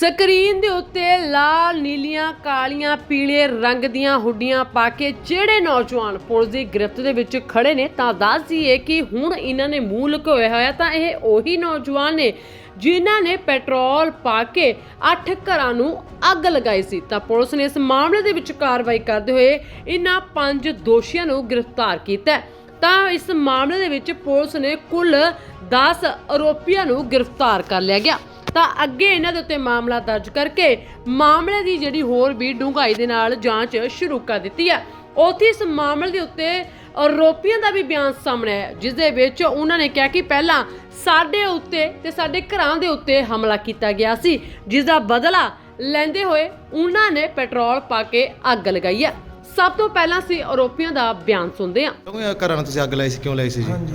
Screen ਦੇ ਉੱਤੇ ਲਾਲ, ਨੀਲੀਆਂ, ਕਾਲੀਆਂ, ਪੀਲੇ ਰੰਗ ਦੀਆਂ ਹੁੱਡੀਆਂ ਪਾ ਕੇ ਜਿਹੜੇ ਨੌਜਵਾਨ ਪੁਲਿਸ ਦੀ ਗ੍ਰਿਫਤ ਦੇ ਵਿੱਚ ਖੜੇ ਨੇ ਤਾਂ ਦੱਸ ਦਈਏ ਕਿ ਹੁਣ ਇਹਨਾਂ ਨੇ ਮੂੰਹ ਲੁਕੋਇਆ ਹੋਇਆ ਤਾਂ ਇਹ ਉਹੀ ਨੌਜਵਾਨ ਨੇ ਜਿਨ੍ਹਾਂ ਨੇ ਪੈਟਰੋਲ ਪਾ ਕੇ ਅੱਠ ਘਰਾਂ ਨੂੰ ਅੱਗ ਲਗਾਈ ਸੀ ਤਾਂ ਪੁਲਿਸ ਨੇ ਇਸ ਮਾਮਲੇ ਦੇ ਵਿੱਚ ਕਾਰਵਾਈ ਕਰਦੇ ਹੋਏ ਇਹਨਾਂ ਪੰਜ ਦੋਸ਼ੀਆਂ ਨੂੰ ਗ੍ਰਿਫਤਾਰ ਕੀਤਾ ਹੈ। ਤਾਂ ਇਸ ਮਾਮਲੇ ਦੇ ਵਿੱਚ ਪੁਲਿਸ ਨੇ ਕੁੱਲ 10 ਆਰੋਪੀਆਂ ਨੂੰ ਗ੍ਰਿਫਤਾਰ ਕਰ ਲਿਆ ਗਿਆ ਤਾਂ ਅੱਗੇ ਇਹਨਾਂ ਦੇ ਉੱਤੇ ਮਾਮਲਾ ਦਰਜ ਕਰਕੇ ਮਾਮਲੇ ਦੀ ਜਿਹੜੀ ਹੋਰ ਵੀ ਡੂੰਘਾਈ ਦੇ ਨਾਲ ਜਾਂਚ ਸ਼ੁਰੂ ਕਰ ਦਿੱਤੀ ਹੈ। ਉੱਥੇ ਇਸ ਮਾਮਲੇ ਦੇ ਉੱਤੇ ਆਰੋਪੀਆਂ ਦਾ ਵੀ ਬਿਆਨ ਸਾਹਮਣੇ ਆਇਆ ਜਿਸ ਦੇ ਵਿੱਚ ਉਹਨਾਂ ਨੇ ਕਿਹਾ ਕਿ ਪਹਿਲਾਂ ਸਾਡੇ ਉੱਤੇ ਤੇ ਸਾਡੇ ਘਰਾਂ ਦੇ ਉੱਤੇ ਹਮਲਾ ਕੀਤਾ ਗਿਆ ਸੀ ਜਿਸ ਦਾ ਬਦਲਾ ਲੈਂਦੇ ਹੋਏ ਉਹਨਾਂ ਨੇ ਪੈਟਰੋਲ ਪਾ ਕੇ ਅੱਗ ਲਗਾਈ ਹੈ। ਸਭ ਤੋਂ ਪਹਿਲਾਂ ਸੀ ਆਰੋਪੀਆਂ ਦਾ ਬਿਆਨ ਸੁਣਦੇ ਹਾਂ। ਇਹ ਘਰਾਂ ਨੂੰ ਤੁਸੀਂ ਅੱਗ ਲਾਈ ਸੀ ਕਿਉਂ ਲਾਈ ਸੀ ਜੀ? ਹਾਂਜੀ।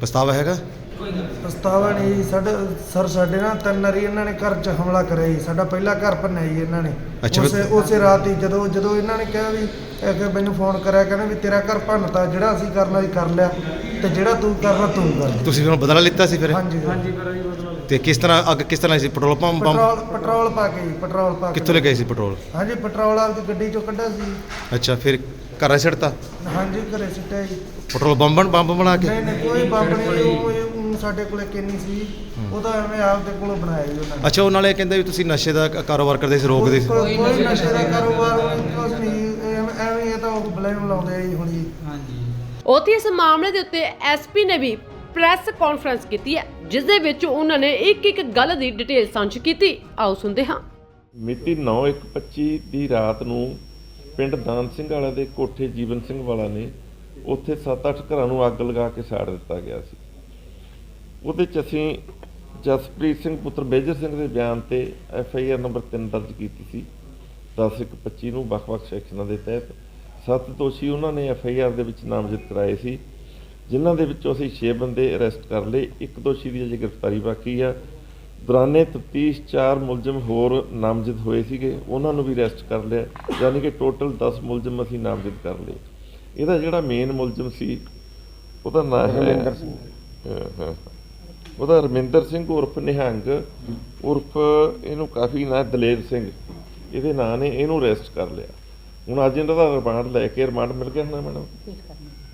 ਪਛਤਾਵਾ ਹੈਗਾ? ਪਛਤਾਵਾ ਨਹੀਂ ਜੀ, ਸਾਡੇ ਸਰ ਸਾਡੇ ਨਾਲ ਤਿੰਨ ਵਾਰੀ ਇਹਨਾਂ ਨੇ ਘਰ 'ਚ ਹਮਲਾ ਕਰਿਆ ਜੀ। ਸਾਡਾ ਪਹਿਲਾ ਘਰ ਭੰਨਿਆ ਜੀ ਇਹਨਾਂ ਨੇ। ਅੱਛਾ, ਉਸੇ ਉਸੇ ਰਾਤ ਹੀ ਜਦੋਂ ਜਦੋਂ ਇਹਨਾਂ ਨੇ ਕਿਹਾ ਵੀ ਇਹ ਕਿ ਮੈਨੂੰ ਫੋਨ ਕਰਿਆ ਕਹਿੰਦੇ ਵੀ ਤੇਰਾ ਘਰ ਭੰਨਤਾ ਜਿਹੜਾ ਅਸੀਂ ਕਰਨਾ ਸੀ ਕਰ ਲਿਆ ਤੇ ਜਿਹੜਾ ਤੂੰ ਕਰਨਾ ਤੂੰ ਕਰ ਤੁਸੀਂ ਫਿਰ ਬਦਲਾ ਲਿੱਤਾ ਸੀ ਫਿਰ? ਹਾਂਜੀ ਹਾਂਜੀ ਤੇ ਕਿਸ ਤਰ੍ਹਾਂ ਅੱਗ ਕਿਸ ਤਰ੍ਹਾਂ ਸੀ? Petrol pump pump petrol petrol ਪਾ ਕੇ ਜੀ ਪੈਟਰੋਲ ਪਾ ਕੇ। ਕਿੱਥੋਂ ਲੈ ਕੇ ਆਏ ਸੀ ਪੈਟਰੋਲ? ਹਾਂਜੀ ਪੈਟਰੋਲ ਆਪਦੀ ਗੱਡੀ 'ਚੋਂ ਕੱਢਿਆ ਸੀ। ਅੱਛਾ ਫਿਰ ਘਰਾਂ ਛੱਡਤਾ ਹਾਂਜੀ ਘਰੇ ਸਿੱਟਿਆ ਜੀ। ਪੈਟਰੋਲ ਬੰਬ ਬੰਬ ਬਣਾ ਕੇ? ਨਹੀਂ ਨਹੀਂ ਕੋਈ ਬੰਬ ਨਹੀਂ ਉਹ ਸਾਡੇ ਕੋਲੇ ਕਿੰਨੀ ਸੀ ਉਹ ਤਾਂ ਐਵੇਂ ਆਪਦੇ ਕੋਲੋਂ ਬਣਾਇਆ ਜੀ ਉਹਨਾਂ ਨੇ। ਅੱਛਾ ਉਹ ਨਾਲੇ ਕਹਿੰਦੇ ਵੀ ਤੁਸੀਂ ਨਸ਼ੇ ਦਾ ਕ- ਕਾਰੋਬਾਰ ਕਰਦੇ ਸੀ ਰੋਕਦੇ ਸੀ। ਕੋਈ ਕੋਈ ਨਸ਼ੇ ਦਾ ਕਾਰੋਬਾਰ ਨਹੀਂ ਐਵੇਂ ਐਵੇਂ ਇਹ ਤਾਂ ਉਹ ਬਲੇਮ ਲਾਉਂਦੇ ਆ ਜੀ ਹੁਣ ਜੀ। ਉੱਥੇ ਇਸ ਮਾਮਲੇ ਦੇ ਉੱਤੇ ਐਸਪੀ ਨੇ ਵੀ ਪ੍ਰੈਸ ਕਾਨਫਰੰਸ ਕੀਤੀ ਹੈ ਜਿਸ ਦੇ ਵਿੱਚ ਉਹਨਾਂ ਨੇ ਇੱਕ ਇੱਕ ਗੱਲ ਦੀ ਡਿਟੇਲ ਸਾਂਝੀ ਕੀਤੀ। ਆਓ ਸੁਣਦੇ ਹਾਂ। ਮਿਤੀ 9/1/25 ਦੀ ਰਾਤ ਨੂੰ ਪਿੰਡ ਦਾਨ ਸਿੰਘ ਵਾਲਾ ਦੇ ਕੋਠੇ ਜੀਵਨ ਸਿੰਘ ਵਾਲਾ ਨੇ ਉੱਥੇ 7-8 ਘਰਾਂ ਨੂੰ ਅੱਗ ਲਗਾ ਕੇ ਸਾੜ ਦਿੱਤਾ ਗਿਆ ਸੀ। ਉਹਦੇ ਚ ਅਸੀਂ ਜਸਪ੍ਰੀਤ ਸਿੰਘ ਪੁੱਤਰ ਮੇਜਰ ਸਿੰਘ ਦੇ ਬਿਆਨ ਤੇ ਐਫ ਆਈ ਆਰ ਨੰਬਰ 3 ਦਰਜ ਕੀਤੀ ਸੀ। 10/1/25 ਨੂੰ ਵੱਖ-ਵੱਖ ਸੈਕਸ਼ਨਾਂ ਦੇ ਤਹਿਤ ਸੱਤ ਦੋਸ਼ੀ ਉਹਨਾਂ ਨੇ ਐਫ ਆਈ ਆਰ ਦੇ ਵਿੱਚ ਨਾਮਜ਼ਦ ਕਰਾਏ ਸੀ ਜਿਨ੍ਹਾਂ ਦੇ ਵਿੱਚੋਂ ਅਸੀਂ 6 ਬੰਦੇ ਅਰੈਸਟ ਕਰ ਲਏ ਇੱਕ ਦੋਸ਼ੀ ਦੀ ਅਜੇ ਗ੍ਰਿਫਤਾਰੀ ਬਾਕੀ ਆ। ਦੌਰਾਨੇ ਤਫਤੀਸ਼ ਚਾਰ ਮੁਲਜ਼ਮ ਹੋਰ ਨਾਮਜ਼ਦ ਹੋਏ ਸੀਗੇ ਉਹਨਾਂ ਨੂੰ ਵੀ ਅਰੈਸਟ ਕਰ ਲਿਆ ਯਾਨੀ ਕਿ ਟੋਟਲ 10 ਮੁਲਜ਼ਮ ਅਸੀਂ ਨਾਮਜ਼ਦ ਕਰ ਲਏ। ਇਹਦਾ ਜਿਹੜਾ ਮੇਨ ਮੁਲਜ਼ਮ ਸੀ ਉਹਦਾ ਨਾਮ ਹੈ ਰਮਿੰਦਰ ਸਿੰਘ। ਉਹਦਾ ਰਮਿੰਦਰ ਸਿੰਘ ਉਰਫ ਨਿਹੰਗ ਉਰਫ ਇਹਨੂੰ ਕਾਫੀ ਨਾਂ ਦਲੇਰ ਸਿੰਘ। ਇਹਦੇ ਨਾਂ ਨੇ ਇਹਨੂੰ ਅਰੈਸਟ ਕਰ ਲਿਆ। ਹੁਣ ਅੱਜ ਇਹਨਾਂ ਦਾ ਰਿਮਾਂਡ ਲੈ ਕੇ ਰਿਮਾਂਡ ਮਿਲ ਗਿਆ ਨਾ ਮੈਡਮ?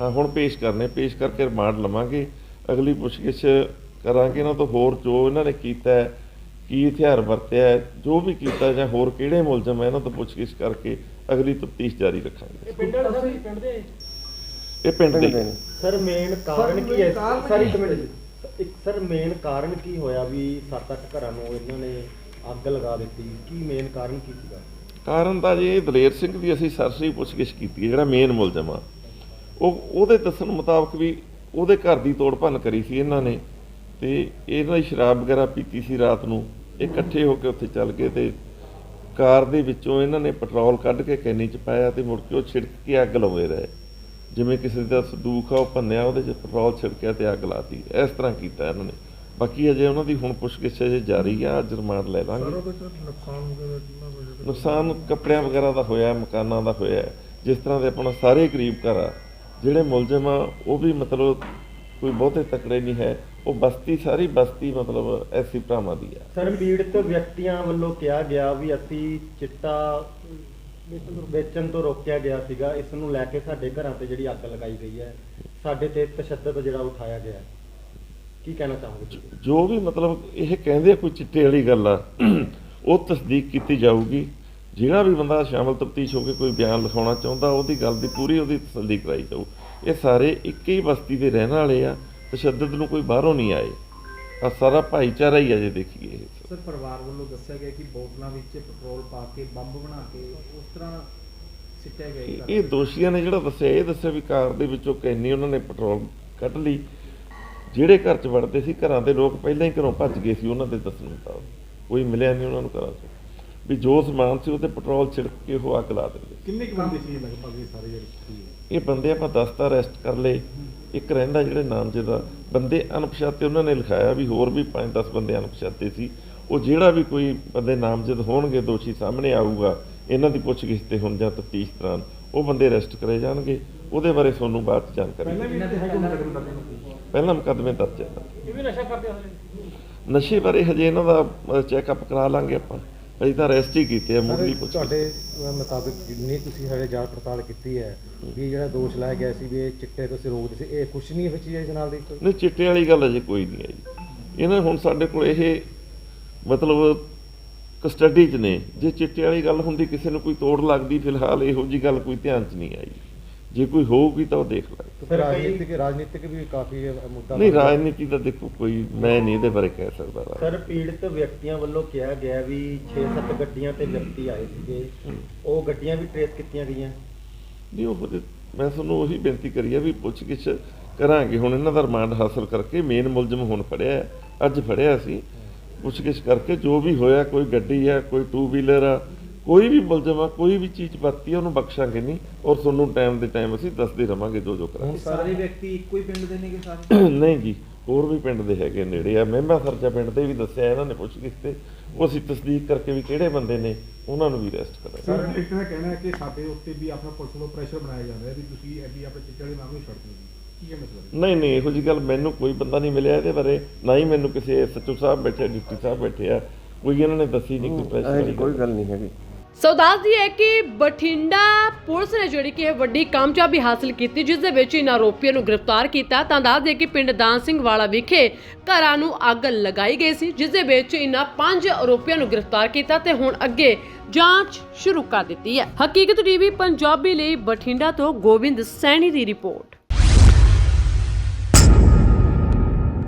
ਹਾਂ ਹੁਣ ਪੇਸ਼ ਕਰਨੇ ਪੇਸ਼ ਕਰਕੇ ਰਿਮਾਂਡ ਲਵਾਂਗੇ। ਅਗਲੀ ਪੁੱਛਗਿੱਛ ਕਰਾਂਗੇ ਇਹਨਾਂ ਤੋਂ ਹੋਰ ਜੋ ਇਹਨਾਂ ਨੇ ਕੀਤਾ ਕੀ ਹਥਿਆਰ ਵਰਤਿਆ ਜੋ ਵੀ ਕੀਤਾ ਜਾਂ ਹੋਰ ਕਿਹੜੇ ਮੁਲਜ਼ਮ ਹੈ ਇਹਨਾਂ ਤੋਂ ਪੁੱਛਗਿੱਛ ਕਰਕੇ ਅਗਲੀ ਤਫਤੀਸ਼ ਜਾਰੀ ਰੱਖਾਂਗੇ। ਇਹ ਪਿੰਡ ਦੇ? ਹੀ। ਸਰ ਮੇਨ ਕਾਰਨ ਕੀ ਹੈ? ਸਰ ਇੱਕ ਮਿੰਟ ਇੱਕ ਸਰ ਮੇਨ ਕਾਰਨ ਕੀ ਹੋਇਆ ਵੀ 7-8 ਘਰਾਂ ਨੂੰ ਇਹਨਾਂ ਨੇ ਅੱਗ ਲਗਾ ਦਿੱਤੀ? ਕੀ ਮੇਨ ਕਾਰਨ ਕੀ ਸੀਗਾ? ਕਾਰਨ ਤਾਂ ਜੀ ਦਲੇਰ ਸਿੰਘ ਦੀ ਅਸੀਂ ਸਰਸਰੀ ਪੁੱਛਗਿੱਛ ਕੀਤੀ ਹੈ, ਜਿਹੜਾ ਮੇਨ ਮੁਲਜ਼ਮ ਆ। ਉਹ, ਉਹਦੇ ਦੱਸਣ ਮੁਤਾਬਕ ਵੀ ਉਹਦੇ ਘਰ ਦੀ ਤੋੜ ਭੰਨ ਕਰੀ ਸੀ ਇਹਨਾਂ ਨੇ ਤੇ ਇਹਨਾਂ ਦੀ ਸ਼ਰਾਬ ਵਗੈਰਾ ਪੀਤੀ ਸੀ ਰਾਤ ਨੂੰ। ਇਹ ਇਕੱਠੇ ਹੋ ਕੇ ਉੱਥੇ ਚੱਲ ਗਏ ਤੇ ਕਾਰ ਦੇ ਵਿੱਚੋਂ ਇਹਨਾਂ ਨੇ ਪੈਟਰੋਲ ਕੱਢ ਕੇ ਕੈਨੀ ਚ ਪਾਇਆ ਤੇ ਮੁੜ ਕੇ ਉਹ ਛਿੜਕ ਕੇ ਅੱਗ ਲਾਉਂਦੇ ਰਹੇ। ਜਿਵੇਂ ਕਿਸੇ ਦਾ ਸੰਦੂਕ ਆ ਉਹ ਭੰਨਿਆ ਉਹਦੇ ਚ ਪੈਟਰੋਲ ਛਿੜਕਿਆ ਤੇ ਅੱਗ ਲਾਤੀ। ਇਸ ਤਰ੍ਹਾਂ ਕੀਤਾ ਇਹਨਾਂ ਨੇ। ਬਾਕੀ ਅਜੇ ਉਹਨਾਂ ਦੀ ਹੁਣ ਪੁੱਛਗਿੱਛ ਅਜੇ ਜਾਰੀ ਆ ਅੱਜ ਰਿਮਾਂਡ ਲੈ ਲਾਂਗੇ। ਨੁਕਸਾਨ ਕੱਪੜਿਆਂ ਵਗੈਰਾ ਦਾ ਹੋਇਆ ਮਕਾਨਾਂ ਦਾ ਹੋਇਆ। ਹੈ। ਜਿਸ ਤਰ੍ਹਾਂ ਦੇ ਆਪਣਾ ਸਾਰੇ ਗਰੀਬ ਘਰ ਆ ਜਿਹੜੇ ਮੁਲਜ਼ਮ ਆ ਉਹ ਵੀ ਮਤਲਬ ਕੋਈ ਬਹੁਤੇ ਤਕੜੇ ਨਹੀਂ ਹੈ। ਉਹ ਬਸਤੀ ਸਾਰੀ ਬਸਤੀ ਮਤਲਬ ਐਸੀ ਭਰਾਵਾਂ ਦੀ ਆ। ਸਰ ਪੀੜਤ ਵਿਅਕਤੀਆਂ ਵੱਲੋਂ ਕਿਹਾ ਗਿਆ ਵੀ ਅਸੀਂ ਚਿੱਟਾ ਵੇਚਣ ਤੋਂ ਰੋਕਿਆ ਗਿਆ ਸੀਗਾ, ਇਸ ਨੂੰ ਲੈ ਕੇ ਸਾਡੇ ਘਰਾਂ ਤੇ ਜਿਹੜੀ ਅੱਗ ਲਗਾਈ ਗਈ ਹੈ, ਸਾਡੇ ਤੇ ਤਸ਼ੱਦਦ ਜਿਹੜਾ ਉਠਾਇਆ ਗਿਆ ਹੈ। ਕੀ ਕਹਿਣਾ ਚਾਹੋਗੇ ਤੁਸੀਂ? ਜੋ ਵੀ ਮਤਲਬ ਇਹ ਕਹਿੰਦੇ ਆ ਕੋਈ ਚਿੱਟੇ ਵਾਲੀ ਗੱਲ ਆ, ਉਹ ਤਸਦੀਕ ਕੀਤੀ ਜਾਊਗੀ। ਜਿਹੜਾ ਵੀ ਬੰਦਾ ਸ਼ਾਮਲ ਤਫਤੀਸ਼ ਹੋ ਕੇ ਕੋਈ ਬਿਆਨ ਲਿਖਾਉਣਾ ਚਾਹੁੰਦਾ, ਉਹਦੀ ਗੱਲ ਦੀ ਪੂਰੀ ਉਹਦੀ ਤਸਦੀਕ ਕਰਾਈ ਜਾਊ। ਇਹ ਸਾਰੇ ਇੱਕ ਹੀ ਬਸਤੀ ਦੇ ਰਹਿਣ ਵਾਲੇ ਆ, ਤਸ਼ੱਦਦ ਨੂੰ ਕੋਈ ਬਾਹਰੋਂ ਨਹੀਂ ਆਏ। ਆ ਸਾਰਾ ਭਾਈਚਾਰਾ ਹੀ ਆ ਜੇ ਦੇਖੀਏ। ਸਰ ਪਰਿਵਾਰ ਵੱਲੋਂ ਦੱਸਿਆ ਗਿਆ ਕਿ ਬੋਤਲਾਂ ਵਿੱਚ ਪੈਟਰੋਲ ਪਾ ਕੇ ਬੰਬ ਬਣਾ ਕੇ ਉਸ ਤਰ੍ਹਾਂ ਸਿੱਟਿਆ ਗਿਆ ਇਹ- ਦੋਸ਼ੀਆਂ ਨੇ ਜਿਹੜਾ ਦੱਸਿਆ ਇਹ ਦੱਸਿਆ ਵੀ ਕਾਰ ਦੇ ਵਿੱਚੋਂ ਕੈਨੀ ਉਹਨਾਂ ਨੇ ਪੈਟਰੋਲ ਕੱਢ ਲਈ। ਜਿਹੜੇ ਘਰ 'ਚ ਵੜਦੇ ਸੀ ਘਰਾਂ ਦੇ ਲੋਕ ਪਹਿਲਾਂ ਹੀ ਘਰੋਂ ਭੱਜ ਗਏ ਸੀ ਉਹਨਾਂ ਦੇ ਦੱਸਣ ਮੁਤਾਬਕ। ਕੋਈ ਮਿਲਿਆ ਨਹੀਂ ਉਹਨਾਂ ਨੂੰ ਘਰਾਂ 'ਚ। ਵੀ ਜੋ ਸਮਾਨ ਸੀ ਉਹਤੇ ਪੈਟਰੋਲ ਛਿੜਕ ਕੇ ਉਹ ਅੱਗ ਲਾ ਦਿੰਦੇ ਕਿੰਨੇ ਕੁ ਬੰਦੇ ਸੀ ਲਗਭਗ ਇਹ ਸਾਰੇ ਜਿਹੜੇ? ਇਹ ਬੰਦੇ ਆਪਾਂ 10 ਤਾਂ ਅਰੈਸਟ ਕਰ ਲਏ। ਇੱਕ ਰਹਿੰਦਾ ਜਿਹੜੇ ਨਾਮ ਜਿਹਦਾ ਬੰਦੇ ਅਣਪਛਾਤੇ ਉਹਨਾਂ ਨੇ ਲਿਖਾਇਆ ਵੀ ਹੋਰ ਵੀ 5-10 ਬੰਦੇ ਅਣਪਛਾਤੇ ਸੀ। ਉਹ ਜਿਹੜਾ ਵੀ ਕੋਈ ਬੰਦੇ ਨਾਮਜ਼ਦ ਹੋਣਗੇ ਦੋਸ਼ੀ ਸਾਹਮਣੇ ਆਊਗਾ ਇਹਨਾਂ ਦੀ ਪੁੱਛਗਿੱਛ ਤੇ ਹੁਣ ਜਾਂ ਤਫਤੀਸ਼ ਦੌਰਾਨ ਉਹ ਬੰਦੇ ਅਰੈਸਟ ਕਰੇ ਜਾਣਗੇ। ਉਹਦੇ ਬਾਰੇ ਤੁਹਾਨੂੰ ਬਾਅਦ ਚ ਜਾਣਕਾਰੀ ਪਹਿਲਾਂ ਮੁਕੱਦਮੇ ਦਰਜ ਹੈ। ਇਹ ਵੀ ਨਸ਼ਾ ਕਰਦੇ ਨਸ਼ੇ ਬਾਰੇ ਹਜੇ ਇਹਨਾਂ ਦਾ ਚੈੱਕਅਪ ਕਰਾ ਲਾਂਗੇ ਆਪਾਂ। ਅਸੀਂ ਤਾਂ ਅਰੈਸਟ ਹੀ ਕੀਤੇ ਆ ਮੁੱਢਲੀ ਪੁੱਛ ਤੁਹਾਡੇ ਮੁਤਾਬਿਕ ਜਿੰਨੀ ਤੁਸੀਂ ਹਲੇ ਜਾਂਚ ਪੜਤਾਲ ਕੀਤੀ ਹੈ ਵੀ ਜਿਹੜਾ ਦੋਸ਼ ਲਾਇਆ ਗਿਆ ਸੀ ਵੀ ਇਹ ਚਿੱਟੇ ਤੋਂ ਰੋਕਦੇ ਸੀ ਇਹ ਕੁਛ ਨਹੀਂ ਵਿੱਚ ਇਸ ਨਾਲ ਦੀ? ਕੋਈ ਨਹੀਂ ਚਿੱਟੇ ਵਾਲੀ ਗੱਲ ਅਜੇ ਕੋਈ ਨਹੀਂ ਆਈ। ਇਹਨਾਂ ਹੁਣ ਸਾਡੇ ਕੋਲ ਇਹ ਮਤਲਬ ਕਸਟਡੀ 'ਚ ਨੇ। ਜੇ ਚਿੱਟੇ ਵਾਲੀ ਗੱਲ ਹੁੰਦੀ ਕਿਸੇ ਨੂੰ ਕੋਈ ਤੋੜ ਲੱਗਦੀ ਫਿਲਹਾਲ ਇਹੋ ਜੀ ਗੱਲ ਕੋਈ ਧਿਆਨ 'ਚ ਨਹੀਂ ਆਈ। ਜੇ ਕੋਈ ਹੋਊਗੀ ਤਾਂ ਉਹ ਦੇਖ ਲਾਂਗੇ। ਫਿਰ ਰਾਜਨੀਤਿਕ ਰਾਜਨੀਤਿਕ ਵੀ ਕਾਫੀ ਇਹ ਮੁੱਦਾ ਨਹੀਂ ਰਾਜਨੀਤੀ ਦਾ ਦੇਖੋ ਕੋਈ ਮੈਂ ਨਹੀਂ ਇਹਦੇ ਬਾਰੇ ਕਹਿ ਸਕਦਾ ਸਰ ਪੀੜਤ ਵਿਅਕਤੀਆਂ ਵੱਲੋਂ ਕਿਹਾ ਗਿਆ ਵੀ 6-7 ਗੱਡੀਆਂ ਤੇ ਵਿਅਕਤੀ ਆਏ ਸੀਗੇ। ਉਹ ਗੱਡੀਆਂ ਵੀ ਟ੍ਰੇਸ ਕੀਤੀਆਂ ਗਈਆਂ? ਨਹੀਂ ਉਹ ਮੈਂ ਤੁਹਾਨੂੰ ਉਹੀ ਬੇਨਤੀ ਕਰੀ ਆ ਵੀ ਪੁੱਛ ਗਿੱਛ ਕਰਾਂਗੇ। ਹੁਣ ਇਹਨਾਂ ਦਾ ਰਿਮਾਂਡ ਹਾਸਲ ਕਰਕੇ ਮੇਨ ਮੁਲਜ਼ਮ ਹੁਣ ਫੜਿਆ। ਅੱਜ ਫੜਿਆ ਸੀ। ਪੁੱਛ ਗਿੱਛ ਕਰਕੇ ਜੋ ਵੀ ਹੋਇਆ ਕੋਈ ਗੱਡੀ ਹੈ ਕੋਈ ਟੂ ਵੀਲਰ ਆ ਕੋਈ ਵੀ ਮੁਲਜ਼ਮ ਕੋਈ ਵੀ ਚੀਜ਼ ਵਰਤੀ ਆ ਉਹਨੂੰ ਬਖਸ਼ਾਂਗੇ ਨਹੀਂ। ਔਰ ਤੁਹਾਨੂੰ ਟਾਈਮ ਦੇ ਟਾਈਮ ਅਸੀਂ ਦੱਸਦੇ ਰਵਾਂਗੇ ਜੋ ਜੋ ਕਰਾਂਗੇ। ਸਾਰੇ ਵਿਅਕਤੀ ਇੱਕੋ ਹੀ ਪਿੰਡ ਦੇ ਨੇਗੇ ਸਾਰੇ? ਨਹੀਂ ਜੀ ਹੋਰ ਵੀ ਪਿੰਡ ਦੇ ਹੈਗੇ ਨੇੜੇ ਆ। ਮਹਿਮਾ ਸਰਜਾ ਪਿੰਡ ਦੇ ਵੀ ਦੱਸਿਆ ਇਹਨਾਂ ਨੇ ਪੁੱਛ ਗਿੱਛ ਤੇ। ਉਹ ਅਸੀਂ ਤਸਦੀਕ ਕਰਕੇ ਵੀ ਕਿਹੜੇ ਬੰਦੇ ਨੇ ਉਹਨਾਂ ਨੂੰ ਵੀ ਅਰੈਸਟ ਕਰਾਂਗੇ। ਸਰ ਇੱਕ ਦਾ ਕਹਿਣਾ ਹੈ ਕਿ ਸਾਡੇ ਉੱਤੇ ਵੀ ਆਪਣਾ ਪੁਲਿਸ ਵੱਲੋਂ ਪ੍ਰੈਸ਼ਰ ਬਣਾਇਆ ਜਾਂਦਾ ਹੈ ਵੀ ਤੁਸੀਂ ਐਡੀ ਆਪਣੇ ਚਿੱਟੇ ਵਾਲੇ ਮਾਮਲੇ ਛੱਡ ਦਿਓ। ਜੀ ਨਹੀਂ ਨਹੀਂ ਇਹੋ ਜੀ ਗੱਲ ਮੈਨੂੰ ਕੋਈ ਬੰਦਾ ਨਹੀਂ ਮਿਲਿਆ ਇਹਦੇ ਬਾਰੇ। ਨਾ ਹੀ ਮੈਨੂੰ ਕਿਸੇ ਐਸਐਚਓ ਸਾਹਿਬ ਬੈਠੇ ਡਿਪਟੀ ਸਾਹਿਬ ਬੈਠੇ ਆ। ਕੋਈ ਇਹਨਾਂ ਨੇ ਦੱਸੀ ਨਹੀਂ ਕੋਈ ਪ੍ਰੈਸ਼ਰ ਕੋਈ ਗੱਲ ਨਹੀਂ ਹੈਗੀ। ਸੋ ਦੱਸਦੀ ਹੈ ਕਿ ਬਠਿੰਡਾ ਪੁਲਿਸ ਨੇ ਜਿਹੜੀ ਕਿ ਇਹ ਵੱਡੀ ਕਾਮਯਾਬੀ ਹਾਸਲ ਕੀਤੀ, ਜਿਸ ਦੇ ਵਿੱਚ ਇਹਨਾਂ ਆਰੋਪੀਆਂ ਨੂੰ ਗ੍ਰਿਫਤਾਰ ਕੀਤਾ। ਤਾਂ ਦੱਸਦੇ ਕਿ ਪਿੰਡ ਦਾਨ ਸਿੰਘ ਵਾਲਾ ਵਿਖੇ ਘਰਾਂ ਨੂੰ ਅੱਗ ਲਗਾਈ ਗਈ ਸੀ, ਜਿਸ ਦੇ ਵਿੱਚ ਇਹਨਾਂ ਪੰਜ ਆਰੋਪੀਆਂ ਨੂੰ ਗ੍ਰਿਫਤਾਰ ਕੀਤਾ ਤੇ ਹੁਣ ਅੱਗੇ ਜਾਂਚ ਸ਼ੁਰੂ ਕਰ ਦਿੱਤੀ ਹੈ। ਹਕੀਕਤ ਟੀਵੀ, ਪੰਜਾਬੀ ਲਈ ਬਠਿੰਡਾ ਤੋਂ ਗੋਬਿੰਦ ਸੈਣੀ ਦੀ ਰਿਪੋਰਟ।